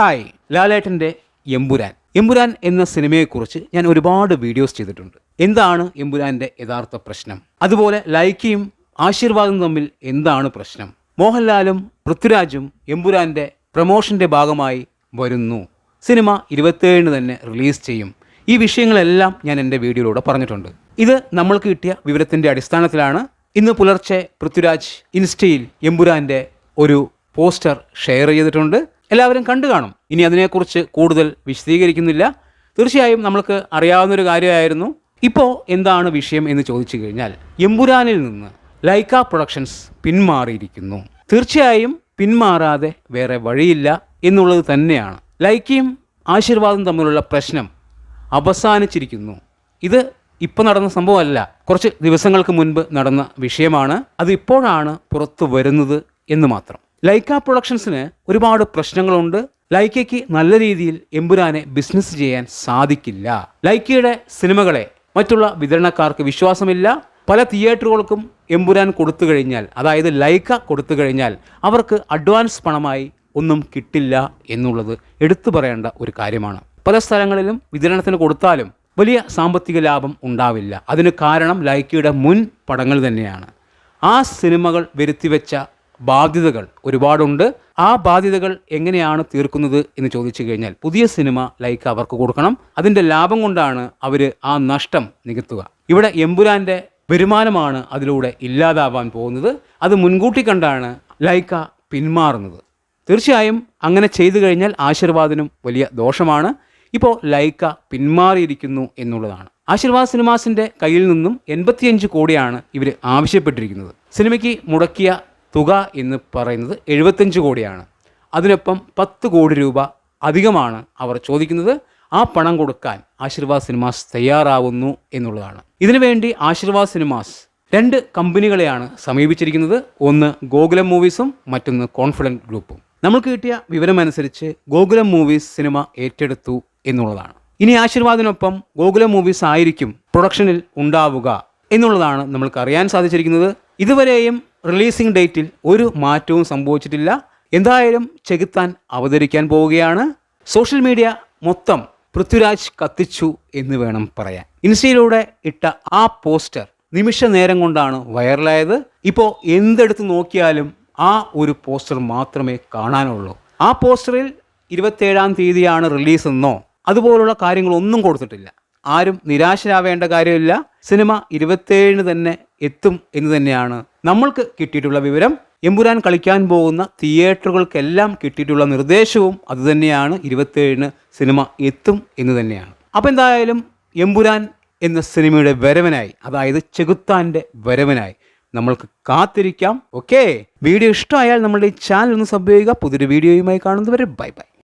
Hi ലാലേട്ടന്റെ എമ്പുരാൻ. എമ്പുരാൻ എന്ന സിനിമയെക്കുറിച്ച് ഞാൻ ഒരുപാട് വീഡിയോസ് ചെയ്തിട്ടുണ്ട്. എന്താണ് എമ്പുരാന്റെ യഥാർത്ഥ പ്രശ്നം? അതുപോലെ ലൈക്കയും ആശീർവാദം തമ്മിൽ എന്താണ് പ്രശ്നം? മോഹൻലാലും പൃഥ്വിരാജും എമ്പുരാന്റെ പ്രമോഷന്റെ ഭാഗമായി വരുന്നു. സിനിമ ഇരുപത്തേഴിന് തന്നെ റിലീസ് ചെയ്യും. ഈ വിഷയങ്ങളെല്ലാം ഞാൻ എന്റെ വീഡിയോയിലൂടെ പറഞ്ഞിട്ടുണ്ട്. ഇത് നമ്മൾക്ക് കിട്ടിയ വിവരത്തിന്റെ അടിസ്ഥാനത്തിലാണ് ഇന്ന് പുലർച്ചെ പൃഥ്വിരാജ് ഇൻസ്റ്റയിൽ എമ്പുരാന്റെ ഒരു പോസ്റ്റർ ഷെയർ ചെയ്തിട്ടുണ്ട്. എല്ലാവരും കണ്ടു കാണും. ഇനി അതിനെക്കുറിച്ച് കൂടുതൽ വിശദീകരിക്കുന്നില്ല. തീർച്ചയായും നമ്മൾക്ക് അറിയാവുന്നൊരു കാര്യമായിരുന്നു. ഇപ്പോൾ എന്താണ് വിഷയം എന്ന് ചോദിച്ചു കഴിഞ്ഞാൽ എമ്പുരാനിൽ നിന്ന് ലൈക്ക പ്രൊഡക്ഷൻസ് പിന്മാറിയിരിക്കുന്നു. തീർച്ചയായും പിന്മാറാതെ വേറെ വഴിയില്ല എന്നുള്ളത് തന്നെയാണ്. ലൈക്കയും ആശീർവാദം തമ്മിലുള്ള പ്രശ്നം അവസാനിച്ചിരിക്കുന്നു. ഇത് ഇപ്പോൾ നടന്ന സംഭവമല്ല. കുറച്ച് ദിവസങ്ങൾക്ക് മുൻപ് നടന്ന വിഷയമാണ്. അത് ഇപ്പോഴാണ് പുറത്തു വരുന്നത് എന്ന് മാത്രം. ലൈക്ക പ്രൊഡക്ഷൻസിന് ഒരുപാട് പ്രശ്നങ്ങളുണ്ട്. ലൈക്കയ്ക്ക് നല്ല രീതിയിൽ എമ്പുരാനെ ബിസിനസ് ചെയ്യാൻ സാധിക്കില്ല. ലൈക്കയുടെ സിനിമകളെ മറ്റുള്ള വിതരണക്കാർക്ക് വിശ്വാസമില്ല. പല തിയേറ്ററുകൾക്കും എമ്പുരാൻ കൊടുത്തു കഴിഞ്ഞാൽ അതായത് ലൈക്ക കൊടുത്തു കഴിഞ്ഞാൽ അവർക്ക് അഡ്വാൻസ് പണമായി ഒന്നും കിട്ടില്ല എന്നുള്ളത് എടുത്തു പറയേണ്ട ഒരു കാര്യമാണ്. പല സ്ഥലങ്ങളിലും വിതരണത്തിന് കൊടുത്താലും വലിയ സാമ്പത്തിക ലാഭം ഉണ്ടാവില്ല. അതിന് കാരണം ലൈക്കയുടെ മുൻ പടങ്ങൾ തന്നെയാണ്. ആ സിനിമകൾ വരുത്തിവെച്ച ബാധ്യതകൾ ഒരുപാടുണ്ട്. ആ ബാധ്യതകൾ എങ്ങനെയാണ് തീർക്കുന്നത് എന്ന് ചോദിച്ചു കഴിഞ്ഞാൽ പുതിയ സിനിമ ലൈക്ക് അവർക്ക് കൊടുക്കണം. അതിന്റെ ലാഭം കൊണ്ടാണ് അവർ ആ നഷ്ടം നികത്തുക. ഇവിടെ എമ്പുരാന്റെ വരുമാനമാണ് അതിലൂടെ ഇല്ലാതാവാൻ പോകുന്നത്. അത് മുൻകൂട്ടി കണ്ടാണ് ലൈക്ക പിന്മാറുന്നത്. തീർച്ചയായും അങ്ങനെ ചെയ്തു കഴിഞ്ഞാൽ ആശീർവാദിനും വലിയ ദോഷമാണ്. ഇപ്പോൾ ലൈക്ക പിന്മാറിയിരിക്കുന്നു എന്നുള്ളതാണ്. ആശീർവാദ് സിനിമാസിന്റെ കയ്യിൽ നിന്നും എൺപത്തിയഞ്ച് കോടിയാണ് ഇവർ ആവശ്യപ്പെട്ടിരിക്കുന്നത്. സിനിമയ്ക്ക് മുടക്കിയ തുക എന്ന് പറയുന്നത് എഴുപത്തഞ്ച് കോടിയാണ്. അതിനൊപ്പം പത്ത് കോടി രൂപ അധികമാണ് അവർ ചോദിക്കുന്നത്. ആ പണം കൊടുക്കാൻ ആശീർവാദ് സിനിമാസ് തയ്യാറാവുന്നു എന്നുള്ളതാണ്. ഇതിനുവേണ്ടി ആശീർവാദ് സിനിമാസ് രണ്ട് കമ്പനികളെയാണ് സമീപിച്ചിരിക്കുന്നത്. ഒന്ന് ഗോകുലം മൂവീസും മറ്റൊന്ന് കോൺഫിഡന്റ് ഗ്രൂപ്പും. നമുക്ക് കിട്ടിയ വിവരമനുസരിച്ച് ഗോകുലം മൂവീസ് സിനിമ ഏറ്റെടുത്തു എന്നുള്ളതാണ്. ഇനി ആശീർവാദിനൊപ്പം ഗോകുലം മൂവീസ് ആയിരിക്കും പ്രൊഡക്ഷനിൽ ഉണ്ടാവുക എന്നുള്ളതാണ് നമ്മൾക്ക് അറിയാൻ സാധിച്ചിരിക്കുന്നത്. ഇതുവരെയും റിലീസിംഗ് ഡേറ്റിൽ ഒരു മാറ്റവും സംഭവിച്ചിട്ടില്ല. എന്തായാലും ചെകുത്താൻ അവതരിക്കാൻ പോവുകയാണ്. സോഷ്യൽ മീഡിയ മൊത്തം പൃഥ്വിരാജ് കത്തിച്ചു എന്ന് വേണം പറയാൻ. ഇൻസ്റ്റയിലൂടെ ഇട്ട ആ പോസ്റ്റർ നിമിഷ നേരം കൊണ്ടാണ് വൈറലായത്. ഇപ്പോൾ എന്തെടുത്ത് നോക്കിയാലും ആ ഒരു പോസ്റ്റർ മാത്രമേ കാണാനുള്ളൂ. ആ പോസ്റ്ററിൽ ഇരുപത്തേഴാം തീയതിയാണ് റിലീസ് എന്നോ അതുപോലുള്ള കാര്യങ്ങളൊന്നും കൊടുത്തിട്ടില്ല. ആരും നിരാശരാവേണ്ട കാര്യമില്ല. സിനിമ ഇരുപത്തേഴിന് തന്നെ എത്തും എന്ന് തന്നെയാണ് നമ്മൾക്ക് കിട്ടിയിട്ടുള്ള വിവരം. എമ്പുരാൻ കളിക്കാൻ പോകുന്ന തിയേറ്ററുകൾക്കെല്ലാം കിട്ടിയിട്ടുള്ള നിർദ്ദേശവും അതുതന്നെയാണ് ഇരുപത്തേഴിന് സിനിമ എത്തും എന്ന് തന്നെയാണ്. അപ്പോൾ എന്തായാലും എമ്പുരാൻ എന്ന സിനിമയുടെ വരവനായി അതായത് ചെകുത്താന്റെ വരവനായി നമ്മൾക്ക് കാത്തിരിക്കാം. ഓക്കെ? വീഡിയോ ഇഷ്ടമായാൽ നമ്മളുടെ ഈ ചാനൽ ഒന്ന് സബ് ചെയ്യുക. പുതിയൊരു വീഡിയോയുമായി കാണുന്നവരെ ബൈ ബൈ.